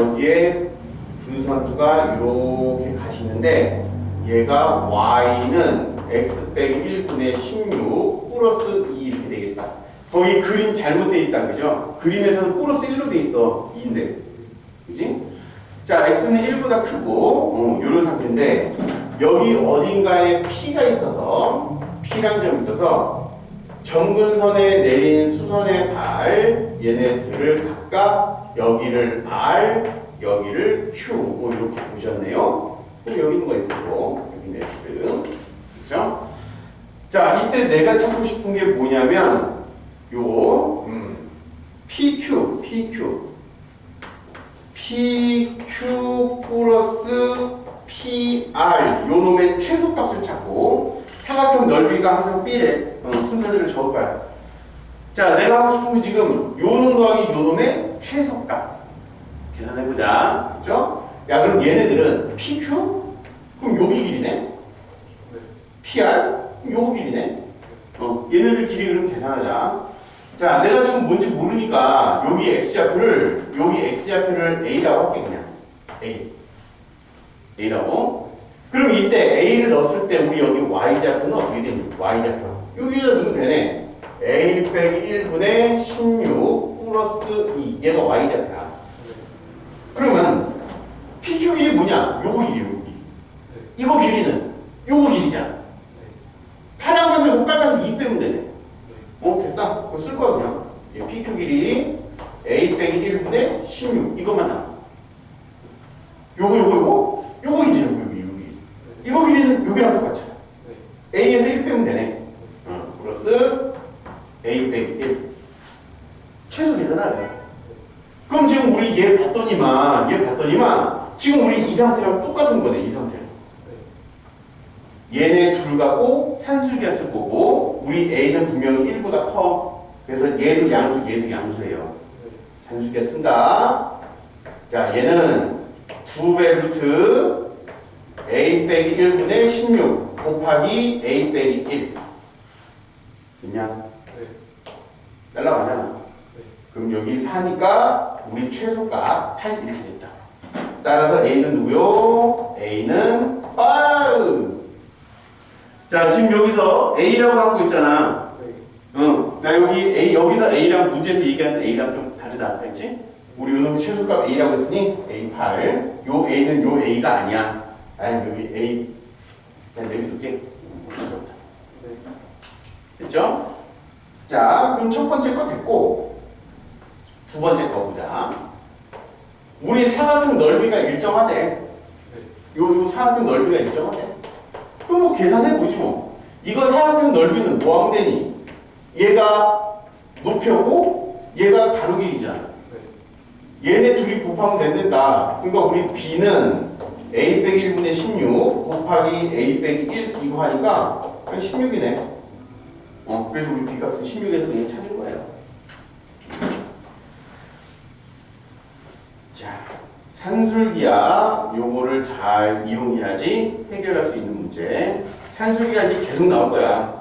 여기에 분수함수가 이렇게 가시는데 얘가 y는 x 빼기 1분의 16 플러스 2 이렇게 되겠다. 거기 그림 잘못돼 있다 그죠? 그림에서는 플러스 1로 돼 있어 2인데 그지? 자 x는 1보다 크고 어, 이런 상태인데 여기 어딘가에 p가 있어서 p란 점이 있어서 정근선에 내린 수선의 발 얘네들을 각각 여기를 R 여기를 Q 뭐 이렇게 보셨네요. 그럼 여기는 뭐 S고 여기는 S. 그죠? 자 이때 내가 찾고 싶은 게 뭐냐면 요거 음, PQ PQ PQ 플러스 PR 요 놈의 최소값을 찾고 사각형 넓이가 항상 B래. 어, 순서대로 적을 거야 자 내가 하고 싶은 건 지금 요놈 더하기 요 놈의 최소값 계산해보자 그죠? 야 그럼 얘네들은 PQ? 그럼 여기 길이네 PR? 요 길이네 어, 얘네들 길이 그럼 계산하자 자, 내가 지금 뭔지 모르니까 여기 x좌표를 여기 x좌표를 a라고 할게 그냥 a a라고. 그럼 이때 a를 넣었을 때 우리 여기 y좌표는 어떻게 되니? y좌표 여기다 넣으면 되네. A 빼기 1분의 16 플러스 2 얘가 y좌표야. 그러면 PQ 길이 뭐냐? 요거 길이 요거 길이. 이거 길이는 요거 길이잖아. 파란 것을 못 빨간색 2 빼면 되네. 어 됐다. 그거 쓸 거야 그냥. 얘 PQ 길이 A 빼기 1분의 16 이것만 나와. 요거 요거 요거 요거 이제 요거 여기 여기. 이거 길이는 여기랑 똑같잖아. A에서 1 빼면 되네. 어, 플러스 A 빼기 1. 최소 계산하래. 그럼 지금 우리 얘 봤더니만 얘 봤더니만 지금 우리 이 상태랑 똑같은 거네 이 상태. 얘네 둘 갖고 쓸 거고 우리 A는 분명히 1보다 커. 그래서 얘도 양수 얘도 양수예요. 산술기가 쓴다. 자 얘는 2배 루트 A 빼기 1분의 16 곱하기 A 빼기 1 있냐? 날라가냐? 그럼 여기 4니까 우리 최소가 8 이렇게 됐다. 따라서 A는 누구요? A는 8. 자, 지금 여기서 A라고 한거 있잖아. 응. 나 여기 A, 여기서 A랑 문제에서 얘기하는 A랑 좀 다르다. 알지? 우리 요놈 최소값 A라고 했으니 A8. 요 A는 요 A가 아니야. 아 여기 A. 자, 내려둘게. 무섭다. 됐죠? 자, 그럼 첫 번째 거 됐고, 두 번째 거 보자. 우리 사각형 넓이가 일정하대. 요, 요 사각형 넓이가 일정하대. 그럼 뭐 계산해 보지 뭐. 이거 사각형 넓이는 뭐 하면 되니? 얘가 높이고 얘가 가로 길이잖아. 얘네 둘이 곱하면 된다. 그러니까 우리 b는 a 빼기 1분의 16 곱하기 a 빼기 1 이거 하니까 그냥 16이네. 어, 그래서 우리 b 값은 16에서 그냥 찾은 거예요. 자, 산술기야 요거를 잘 이용해야지 해결할 수 있는 문제. 산술기가 이제 계속 나올 거야.